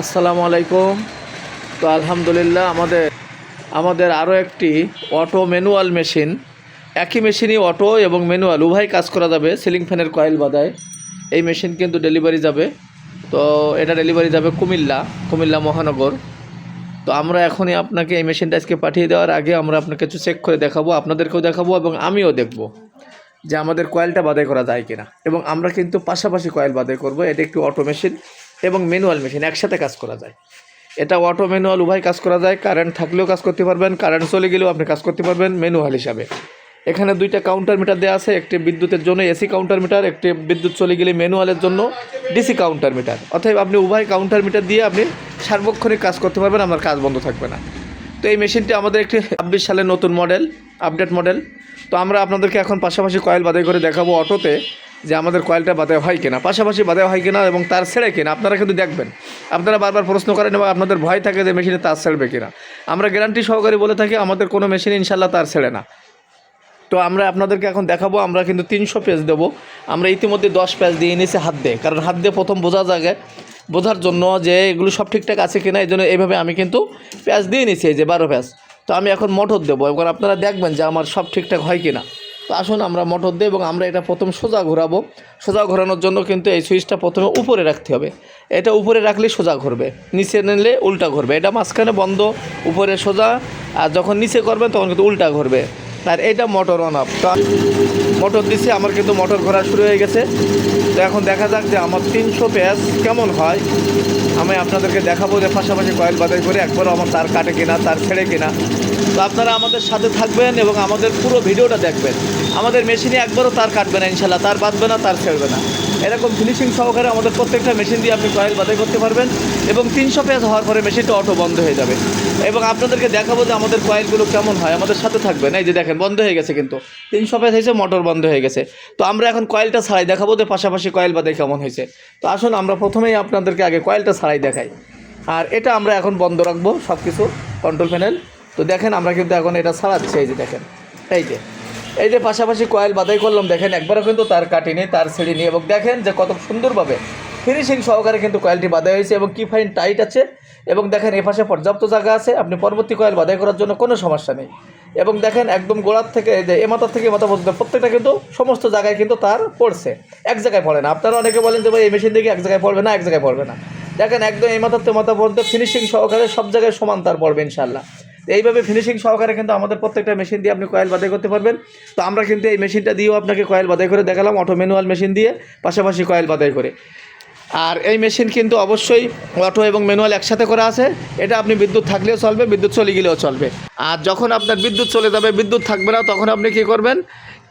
আসসালামু আলাইকুম। তো আলহামদুলিল্লাহ আমাদের আমাদের আরও একটি অটো ম্যানুয়াল মেশিন। একই মেশিনই অটো এবং ম্যানুয়াল, উভয় কাজ করা যাবে, সিলিং ফ্যানের কয়েল বাদায় এই মেশিন কিন্তু ডেলিভারি যাবে। তো এটা ডেলিভারি যাবে কুমিল্লা কুমিল্লা মহানগর। তো আমরা এখনই আপনাকে এই মেশিনটা আজকে পাঠিয়ে দেওয়ার আগে আমরা আপনাকে কিছু চেক করে দেখাবো, আপনাদেরকেও দেখাবো এবং আমিও দেখব যে আমাদের কয়েলটা বাদাই করা যায় কিনা। এবং আমরা কিন্তু পাশাপাশি কয়েল বাদাই করব, এটা একটি অটো মেশিন। এবং ম্যানুয়াল মেশিন একসাথে কাজ করা যায়। এটা অটো ম্যানুয়াল উভয় কাজ করা যায়। কারেন্ট থাকলেও কাজ করতে পারবেন কারেন্ট চলে গেলেও আপনি কাজ করতে পারবেন ম্যানুয়াল হিসাবে। এখানে দুইটা কাউন্টার মিটার দেওয়া আছে, একটি বিদ্যুতের জন্য এসি কাউন্টার মিটার একটি বিদ্যুৎ চলে গেলে ম্যানুয়ালের জন্য ডিসি কাউন্টার মিটার অতএব আপনি উভয় কাউন্টার মিটার দিয়ে আপনি সার্বক্ষণিক কাজ করতে পারবেন আপনার কাজ বন্ধ থাকবে না। তো এই মেশিনটি আমাদের একটি ছাব্বিশ সালের নতুন মডেল আপডেট মডেল তো আমরা আপনাদেরকে এখন পাশাপাশি কয়েল বাদাই করে দেখাবো অটোতে যে আমাদের কয়েলটা বাদায় হয় কিনা, পাশাপাশি বাদায় হয় কিনা এবং তার ছেড়ে কিনা, আপনারা কিন্তু দেখবেন। আপনারা বারবার প্রশ্ন করেন এবং আপনাদের ভয় থাকে যে মেশিনে তার ছেড়বে কিনা। আমরা গ্যারান্টি সহকারে বলে থাকি, আমাদের কোনো মেশিন ইনশাল্লাহ তার ছেড়ে না। তো আমরা আপনাদেরকে এখন দেখাবো, আমরা কিন্তু তিনশো পেজ দেবো। আমরা ইতিমধ্যে দশ পেজ দিয়ে নিয়েছি হাত দিয়ে, কারণ হাত দিয়ে প্রথম বোঝা জায়গায় বোঝার জন্য যে এগুলো সব ঠিকঠাক আছে কিনা, এই জন্য এইভাবে আমি কিন্তু পেঁয়াজ দিয়ে নিয়েছি এই যে বারো পেঁয়াজ তো আমি এখন মোটর দেবো, এবার আপনারা দেখবেন যে আমার সব ঠিকঠাক হয় কিনা। তো আসুন আমরা মোটর দিই এবং আমরা এটা প্রথম সোজা ঘোরাবো। সোজা ঘোরানোর জন্য কিন্তু এই সুইচটা প্রথমে উপরে রাখতে হবে। এটা উপরে রাখলে সোজা ঘুরবে, নিচে নিলে উল্টা ঘুরবে। এটা মাঝখানে বন্ধ, উপরে সোজা, আর যখন নিচে করবেন তখন কিন্তু উল্টা ঘুরবে। আর এটা মোটর অন তো মোটর দিছি, আমার কিন্তু মোটর ঘোরা শুরু হয়ে গেছে। তো এখন দেখা যাক যে আমার তিনশো পেঁয়াজ কেমন হয়। আমি আপনাদেরকে দেখাবো যে পাশাপাশি কয়েল বাদাই করে একবারও আমার তার কাটে কিনা, তার ছেড়ে কিনা। তো আপনারা আমাদের সাথে থাকবেন এবং আমাদের পুরো ভিডিওটা দেখবেন। আমাদের মেশিনে একবারও তার কাটবে না ইনশাল্লাহ তার বাঁধবে না, তার ছেড়বে না। এরকম ফিনিশিং সহকারে আমাদের প্রত্যেকটা মেশিন দিয়ে আপনি কয়েল বাদাই করতে পারবেন এবং তিনশো পেঁয়াজ হওয়ার পরে মেশিনটা অটো বন্ধ হয়ে যাবে। এবং আপনাদেরকে দেখাবো যে আমাদের কয়েলগুলো কেমন হয়। আমাদের সাথে থাকবেন। এই যে দেখেন, বন্ধ হয়ে গেছে কিন্তু। তিনশো পেঁয়াজ হয়েছে মোটর বন্ধ হয়ে গেছে। তো আমরা এখন কয়েলটা ছাড়াই দেখাবো যে পাশাপাশি কয়েল বাদাই কেমন হয়েছে। তো আসুন, আমরা প্রথমেই আপনাদেরকে আগে কয়েলটা ছাড়াই দেখাই। আর এটা আমরা এখন বন্ধ রাখব সব কিছু কন্ট্রোল প্যানেল তো দেখেন আমরা কিন্তু এখন এটা ছাড়াচ্ছি এই যে দেখেন, এই যে। এই যে পাশাপাশি কয়েল বাদাই করলাম, দেখেন একবারও কিন্তু তার কাটিনি তার ছিঁড়িনি এবং দেখেন যে কত সুন্দরভাবে ফিনিশিং সহকারে কিন্তু কয়েলটি বাদাই হয়েছে, এবং কি ফাইন টাইট আছে। এবং দেখেন এপাশে পর্যাপ্ত জায়গা আছে, আপনি পরবর্তী কয়েল বাদাই করার জন্য কোনো সমস্যা নেই। এবং দেখেন একদম গোড়ার থেকে যে এ মাথার থেকে এ মাথা পর্যন্ত প্রত্যেকটা কিন্তু সমস্ত জায়গায় কিন্তু তার পড়ছে, এক জায়গায় পড়ে না। আপনারা অনেকে বলেন যে ভাই, এই মেশিন থেকে এক জায়গায় পড়বে না, এক জায়গায় পড়বে না। দেখেন একদম এই মাথার থেকে মাথা পর্যন্ত ফিনিশিং সহকারে সব জায়গায় সমান তার পড়বে ইনশাল্লাহ তো এইভাবে ফিনিশিং সহকারে কিন্তু আমাদের প্রত্যেকটা মেশিন দিয়ে আপনি কয়েল বাদাই করতে পারবেন। তো আমরা কিন্তু এই মেশিনটা দিয়েও আপনাকে কয়েল বাদাই করে দেখালাম অটো ম্যানুয়াল মেশিন দিয়ে পাশাপাশি কয়েল বাদাই করে। আর এই মেশিন কিন্তু অবশ্যই অটো এবং ম্যানুয়াল একসাথে করা আছে। এটা আপনি বিদ্যুৎ থাকলেও চলবে, বিদ্যুৎ চলে গেলেও চলবে। আর যখন আপনার বিদ্যুৎ চলে যাবে, বিদ্যুৎ থাকবে না, তখন আপনি কি করবেন?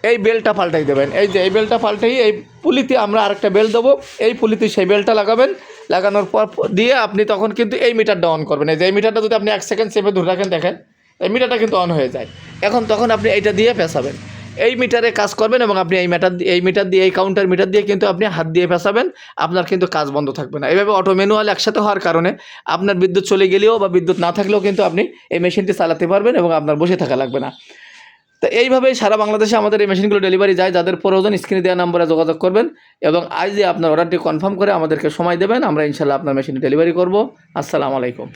এই বেলটা পাল্টাই দেবেন। এই যে এই বেলটা পাল্টাই এই পুলিতে আমরা আরেকটা বেল দেবো। এই পুলিতে সেই বেলটা লাগাবেন। লাগানোর পর দিয়ে আপনি তখন কিন্তু এই মিটারটা অন করবেন। এই যে এই মিটারটা যদি আপনি এক সেকেন্ড চেপে ধরে রাখেন, দেখেন, এই মিটারটা কিন্তু অন হয়ে যায়। এখন তখন আপনি এইটা দিয়ে পেঁচাবেন। এই মিটারে কাজ করবেন এবং আপনি এই মিটার এই মিটার দিয়ে এই কাউন্টার মিটার দিয়ে কিন্তু আপনি হাত দিয়ে পেঁচাবেন। আপনার কিন্তু কাজ বন্ধ থাকবে না। এইভাবে অটো ম্যানুয়াল একসাথে হওয়ার কারণে আপনার বিদ্যুৎ চলে গেলেও বা বিদ্যুৎ না থাকলেও কিন্তু আপনি এই মেশিনটি চালাতে পারবেন এবং আপনার বসে থাকা লাগবে না। তো এইভাবেই সারা বাংলাদেশে আমাদের এই মেশিনগুলো ডেলিভারি যায়। যাদের প্রয়োজন স্ক্রিনে দেওয়া নম্বরে যোগাযোগ করবেন এবং আজ যে আপনার অর্ডারটি কনফার্ম করে আমাদেরকে সময় দেবেন, আমরা ইনশাল্লাহ আপনার মেশিন ডেলিভারি করব। আসসালামু আলাইকুম।